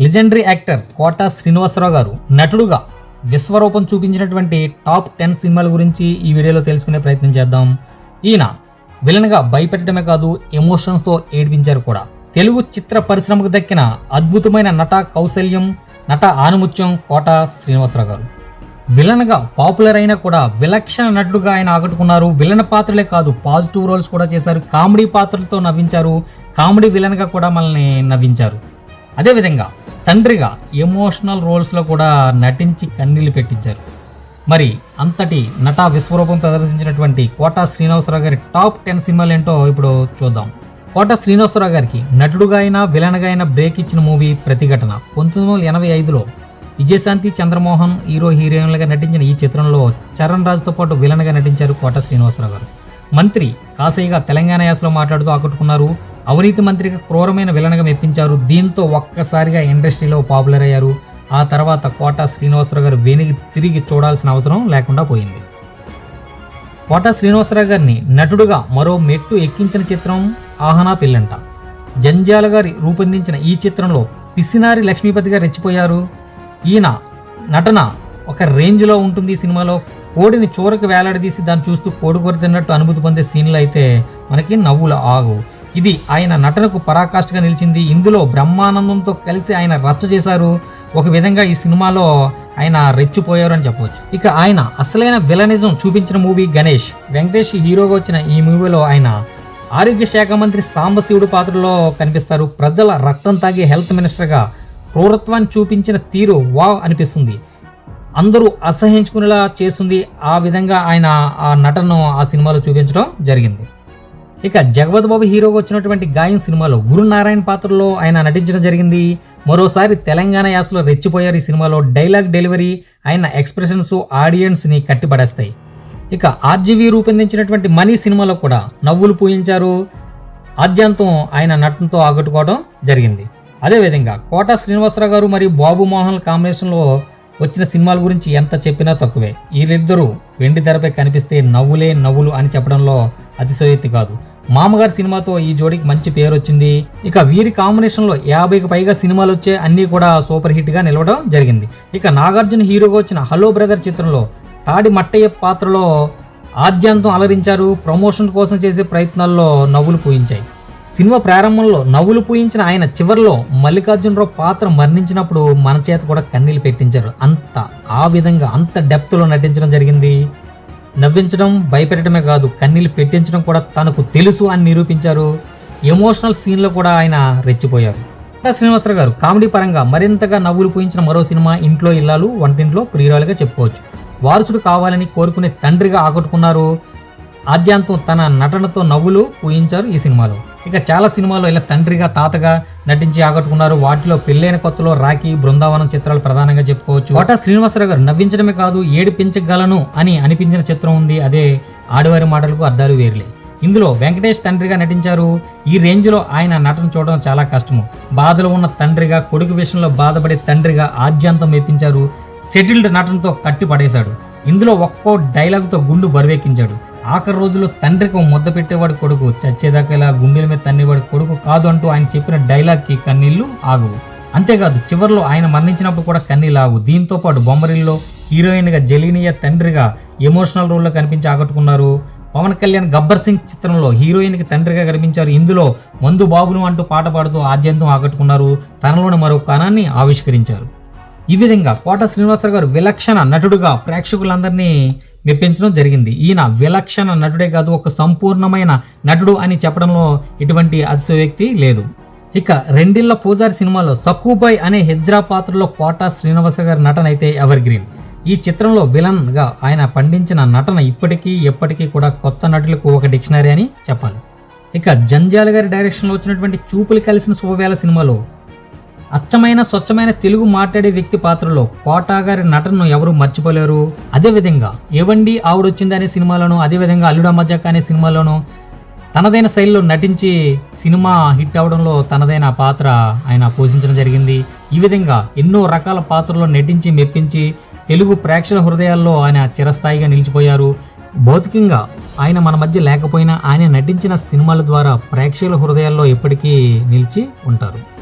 Legendary actor కోట శ్రీనివాసరావు గారు నటుడుగా విశ్వరూపం చూపించినటువంటి టాప్ టెన్ సినిమాల గురించి ఈ వీడియోలో తెలుసుకునే ప్రయత్నం చేద్దాం. ఈయన విలన్గా భయపెట్టడమే కాదు ఎమోషన్స్తో ఏడిపించారు కూడా. తెలుగు చిత్ర పరిశ్రమకు దక్కిన అద్భుతమైన నట కౌశల్యం నట ఆనుముత్యం కోట శ్రీనివాసరావు గారు. విలన్గా పాపులర్ అయినా కూడా విలక్షణ నటుడుగా ఆయన ఆకట్టుకున్నారు. విలన్ పాత్రలే కాదు పాజిటివ్ రోల్స్ కూడా చేశారు. కామెడీ పాత్రలతో నవ్వించారు. కామెడీ విలన్గా కూడా మనల్ని నవ్వించారు. అదేవిధంగా తండ్రిగా ఎమోషనల్ రోల్స్లో కూడా నటించి కన్నీళ్ళు పెట్టించారు. మరి అంతటి నట విశ్వరూపం ప్రదర్శించినటువంటి కోట శ్రీనివాసరావు గారి టాప్ టెన్ సినిమాలు ఏంటో ఇప్పుడు చూద్దాం. కోట శ్రీనివాసరావు గారికి నటుడుగా అయినా విలన్గా అయినా బ్రేక్ ఇచ్చిన మూవీ ప్రతిఘటన. పంతొమ్మిది వందల ఎనభై ఐదులో విజయశాంతి చంద్రమోహన్ హీరో హీరోయిన్లుగా నటించిన ఈ చిత్రంలో చరణ్ రాజ్తో పాటు విలన్గా నటించారు కోట శ్రీనివాసరావు గారు. మంత్రి కాసయ్యగా తెలంగాణ యాసలో మాట్లాడుతూ ఆకట్టుకున్నారు. అవినీతి మంత్రిగా క్రూరమైన విలనగా మెప్పించారు. దీంతో ఒక్కసారిగా ఇండస్ట్రీలో పాపులర్ అయ్యారు. ఆ తర్వాత కోటా శ్రీనివాసరావు గారు వెనుక తిరిగి చూడాల్సిన అవసరం లేకుండా పోయింది. కోటా శ్రీనివాసరావు గారిని నటుడుగా మరో మెట్టు ఎక్కించిన చిత్రం ఆహనా పెళ్ళంట జంజాల గారి రూపొందించిన ఈ చిత్రంలో పిసినారి లక్ష్మీపతి గారు రెచ్చిపోయారు. ఈయన నటన ఒక రేంజ్లో ఉంటుంది సినిమాలో. కోడిని చూరకు వేలాడదీసి దాన్ని చూస్తూ కోడి కూర తిన్నట్టు అనుభూతి పొందే సీన్లు అయితే మనకి నవ్వులు ఆగు. ఇది ఆయన నటనకు పరాకాష్ఠగా నిలిచింది. ఇందులో బ్రహ్మానందంతో కలిసి ఆయన రచ్చ చేశారు. ఒక విధంగా ఈ సినిమాలో ఆయన రెచ్చిపోయారు అని చెప్పవచ్చు. ఇక ఆయన అసలైన విలనిజం చూపించిన మూవీ గణేష్. వెంకటేష్ హీరోగా వచ్చిన ఈ మూవీలో ఆయన ఆరోగ్య శాఖ మంత్రి సాంబశివుడు పాత్రలో కనిపిస్తారు. ప్రజల రక్తం తాగే హెల్త్ మినిస్టర్గా క్రూరత్వాన్ని చూపించిన తీరు వావ్ అనిపిస్తుంది. అందరూ అసహించుకునేలా చేస్తుంది ఆ విధంగా ఆయన ఆ నటనను ఆ సినిమాలో చూపించడం జరిగింది. ఇక జగపతి బాబు హీరోగా వచ్చినటువంటి గాయం సినిమాలో గురునారాయణ పాత్రలో ఆయన నటించడం జరిగింది. మరోసారి తెలంగాణ యాసలో రెచ్చిపోయారు ఈ సినిమాలో డైలాగ్ డెలివరీ ఆయన ఎక్స్ప్రెషన్స్ ఆడియన్స్ని కట్టిపడేస్తాయి. ఇక ఆర్జీవి రూపొందించినటువంటి మనీ సినిమాలో కూడా నవ్వులు పూయించారు. ఆద్యాంతం ఆయన నటనతో ఆకట్టుకోవడం జరిగింది. అదేవిధంగా కోట శ్రీనివాసరావు గారు మరియు బాబు మోహన్ కాంబినేషన్లో వచ్చిన సినిమాల గురించి ఎంత చెప్పినా తక్కువే. వీరిద్దరూ వెండి తెరపై కనిపిస్తే నవ్వులే నవ్వులు అని చెప్పడంలో అతిశయోక్తి కాదు. మామగారి సినిమాతో ఈ జోడీకి మంచి పేరు వచ్చింది. ఇక వీరి కాంబినేషన్లో యాభైకి పైగా సినిమాలు వచ్చే అన్నీ కూడా సూపర్ హిట్గా నిలవడం జరిగింది. ఇక నాగార్జున హీరోగా వచ్చిన హలో బ్రదర్ చిత్రంలో తాడి మట్టయ్య పాత్రలో ఆద్యంతం అలరించారు. ప్రమోషన్ కోసం చేసే ప్రయత్నాల్లో నవ్వులు పూయించాయి. సినిమా ప్రారంభంలో నవ్వులు పూయించిన ఆయన చివరిలో మల్లికార్జునరావు పాత్ర మరణించినప్పుడు మన చేత కూడా కన్నీళ్ళు పెట్టించారు. అంత ఆ విధంగా అంత డెప్త్లో నటించడం జరిగింది. నవ్వించడం భయపెట్టడమే కాదు కన్నీళ్ళు పెట్టించడం కూడా తనకు తెలుసు అని నిరూపించారు. ఎమోషనల్ సీన్లో కూడా ఆయన రెచ్చిపోయారు. శ్రీనివాసరావు గారు కామెడీ పరంగా మరింతగా నవ్వులు పూయించిన మరో సినిమా ఇంట్లో ఇల్లాలు వంటింట్లో ప్రియురాలుగా చెప్పుకోవచ్చు. వారసుడు కావాలని కోరుకునే తండ్రిగా ఆకట్టుకున్నారు. ఆద్యాంతం తన నటనతో నవ్వులు పూయించారు ఈ సినిమాలో. ఇక చాలా సినిమాల్లో ఇలా తండ్రిగా తాతగా నటించి ఆకట్టుకున్నారు. వాటిలో పెళ్ళైన కొత్తలో రాఖీ బృందావనం చిత్రాలు ప్రధానంగా చెప్పుకోవచ్చు. కోట శ్రీనివాసరావు గారు నవ్వించడమే కాదు ఏడిపించగలను అని అనిపించిన చిత్రం ఉంది. అదే ఆడవారి మాటలకు అర్థాలు వేరులే. ఇందులో వెంకటేష్ తండ్రిగా నటించారు. ఈ రేంజ్లో ఆయన నటన చూడడం చాలా కష్టము. బాధలో ఉన్న తండ్రిగా కొడుకు విషయంలో బాధపడే తండ్రిగా ఆద్యాంతం మెప్పించారు. సెటిల్డ్ నటనతో కట్టి పడేశాడు. ఇందులో ఒక్కో డైలాగ్తో గుండు బరువెక్కించాడు. ఆఖరి రోజుల్లో తండ్రికి ముద్ద పెట్టేవాడు కొడుకు చచ్చేదాకా ఇలా గుండెల మీద తన్నేవాడు కొడుకు కాదు అంటూ ఆయన చెప్పిన డైలాగ్కి కన్నీళ్ళు ఆగవు. అంతేకాదు చివరిలో ఆయన మరణించినప్పుడు కూడా కన్నీళ్ళు ఆగు దీంతో పాటు బొమ్మరిల్లో హీరోయిన్గా జలీనియా తండ్రిగా ఎమోషనల్ రోల్లో కనిపించి ఆకట్టుకున్నారు. పవన్ కళ్యాణ్ గబ్బర్ సింగ్ చిత్రంలో హీరోయిన్కి తండ్రిగా కనిపించారు. ఇందులో మందు బాబులు అంటూ పాట పాడుతూ ఆద్యంతం ఆకట్టుకున్నారు. తనలోని మరో కణాన్ని ఆవిష్కరించారు. ఈ విధంగా కోట శ్రీనివాసరావు గారు విలక్షణ నటుడుగా ప్రేక్షకులందరినీ మెప్పించడం జరిగింది. ఈయన విలక్షణ నటుడే కాదు ఒక సంపూర్ణమైన నటుడు అని చెప్పడంలో ఎటువంటి అతిశయోక్తి లేదు. ఇక రెండిళ్ళ పూజారి సినిమాలో సక్కుబాయ్ అనే హెజ్రా పాత్రలో కోటా శ్రీనివాస గారి నటన అయితే ఎవర్ గ్రీన్ ఈ చిత్రంలో విలన్గా ఆయన పండించిన నటన ఇప్పటికీ ఎప్పటికీ కూడా కొత్త నటులకు ఒక డిక్షనరీ అని చెప్పాలి. ఇక జంజాల గారి డైరెక్షన్లో వచ్చినటువంటి చూపులు కలిసిన శుభవేళ సినిమాలో అచ్చమైన స్వచ్ఛమైన తెలుగు మాట్లాడే వ్యక్తి పాత్రలో కోటా గారి నటనను ఎవరు మర్చిపోలేరు? అదేవిధంగా ఏవండి ఆవిడొచ్చింది అనే సినిమాలోను అదేవిధంగా అల్లుడా మజాక్ అనే సినిమాలోను తనదైన శైలిలో నటించి సినిమా హిట్ అవడంలో తనదైన పాత్ర ఆయన పోషించడం జరిగింది. ఈ విధంగా ఎన్నో రకాల పాత్రల్లో నటించి మెప్పించి తెలుగు ప్రేక్షకుల హృదయాల్లో ఆయన చిరస్థాయిగా నిలిచిపోయారు. భౌతికంగా ఆయన మన మధ్య లేకపోయినా ఆయన నటించిన సినిమాల ద్వారా ప్రేక్షకుల హృదయాల్లో ఎప్పటికీ నిలిచి ఉంటారు.